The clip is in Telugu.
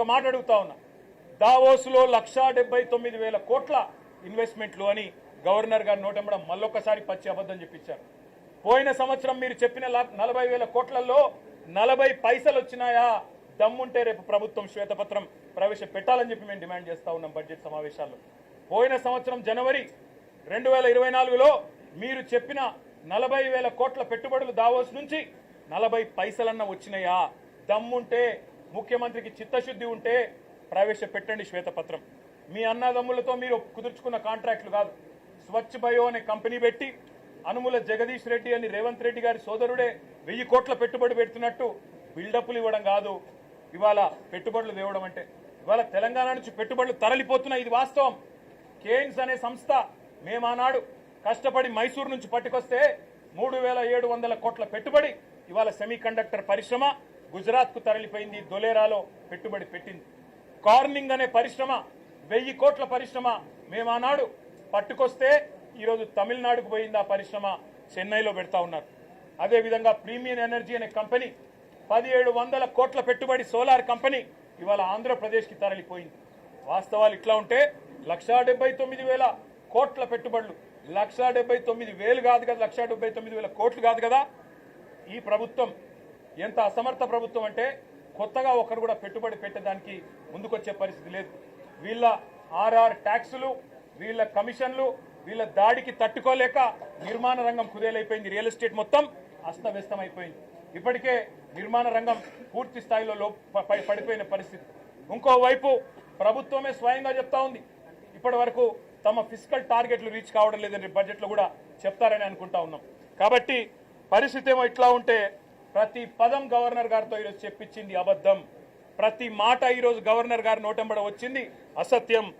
ఒక్క మాట అడుగుతా ఉన్నా. దావోసులో లక్షా డెబ్బై తొమ్మిది వేల కోట్ల ఇన్వెస్ట్మెంట్లు అని గవర్నర్ గారు నోటెంబడం మళ్ళొక్కసారి పచ్చి అబద్ధం చెప్పించారు. పోయిన సంవత్సరం మీరు చెప్పిన నలభై వేల కోట్లలో నలభై పైసలు వచ్చినాయా? దమ్ముంటే రేపు ప్రభుత్వం శ్వేతపత్రం ప్రవేశపెట్టాలని చెప్పి మేము డిమాండ్ చేస్తూ ఉన్నాం బడ్జెట్ సమావేశాల్లో. పోయిన సంవత్సరం జనవరి రెండు వేల ఇరవై నాలుగులో మీరు చెప్పిన నలభై వేల కోట్ల పెట్టుబడులు దావోస్ నుంచి నలభై పైసలన్న వచ్చినాయా? దమ్ముంటే ముఖ్యమంత్రికి చిత్తశుద్ధి ఉంటే ప్రవేశపెట్టండి శ్వేతపత్రం. మీ అన్నదమ్ములతో మీరు కుదుర్చుకున్న కాంట్రాక్టులు కాదు. స్వచ్ఛ బయో అనే కంపెనీ పెట్టి అనుముల జగదీష్ రెడ్డి అని రేవంత్ రెడ్డి గారి సోదరుడే వెయ్యి కోట్ల పెట్టుబడి పెడుతున్నట్టు బిల్డప్లు ఇవ్వడం కాదు. ఇవాళ పెట్టుబడులు తేవడం అంటే. ఇవాళ తెలంగాణ నుంచి పెట్టుబడులు తరలిపోతున్నాయి. ఇది వాస్తవం. కేన్స్ అనే సంస్థ మేమానాడు కష్టపడి మైసూరు నుంచి పట్టుకొస్తే మూడు వేల ఏడు వందల కోట్ల పెట్టుబడి. ఇవాళ సెమీ కండక్టర్ పరిశ్రమ గుజరాత్కు తరలిపోయింది దొలేరాలో పెట్టుబడి పెట్టింది. కార్నింగ్ అనే పరిశ్రమ వెయ్యి కోట్ల పరిశ్రమ మేమానాడు పట్టుకొస్తే ఈరోజు తమిళనాడుకు పోయింది ఆ పరిశ్రమ చెన్నైలో పెడతా ఉన్నారు. అదేవిధంగా ప్రీమియం ఎనర్జీ అనే కంపెనీ పదిహేడు వందల కోట్ల పెట్టుబడి సోలార్ కంపెనీ ఇవాళ ఆంధ్రప్రదేశ్కి తరలిపోయింది. వాస్తవాలు ఇట్లా ఉంటే లక్షా డెబ్బై తొమ్మిది వేల కోట్ల పెట్టుబడులు లక్షా డెబ్బై తొమ్మిది వేలు కాదు కదా లక్షా డెబ్బై తొమ్మిది వేల కోట్లు కాదు కదా ఈ ప్రభుత్వం ఎంత అసమర్థ ప్రభుత్వం అంటే కొత్తగా ఒకరు కూడా పెట్టుబడి పెట్టడానికి ముందుకొచ్చే పరిస్థితి లేదు. వీళ్ళ ఆర్ఆర్ ట్యాక్సులు వీళ్ళ కమిషన్లు వీళ్ళ దాడికి తట్టుకోలేక నిర్మాణ రంగం కుదేలైపోయింది. రియల్ ఎస్టేట్ మొత్తం అస్తవ్యస్తం అయిపోయింది ఇప్పటికే నిర్మాణ రంగం పూర్తి స్థాయిలో లో పడిపోయిన పరిస్థితి. ఇంకోవైపు ప్రభుత్వమే స్వయంగా చెప్తా ఉంది. ఇప్పటి వరకు తమ ఫిజికల్ టార్గెట్లు రీచ్ కావడం లేదని బడ్జెట్లో కూడా చెప్తారని అనుకుంటా ఉన్నాం. కాబట్టి పరిస్థితి ఏమో ఇట్లా ఉంటే ప్రతి పదం గవర్నర్ గారితో ఈరోజు చెప్పించింది అబద్ధం. ప్రతి మాట ఈరోజు గవర్నర్ గారి నోటెంబడ వచ్చింది. అసత్యం.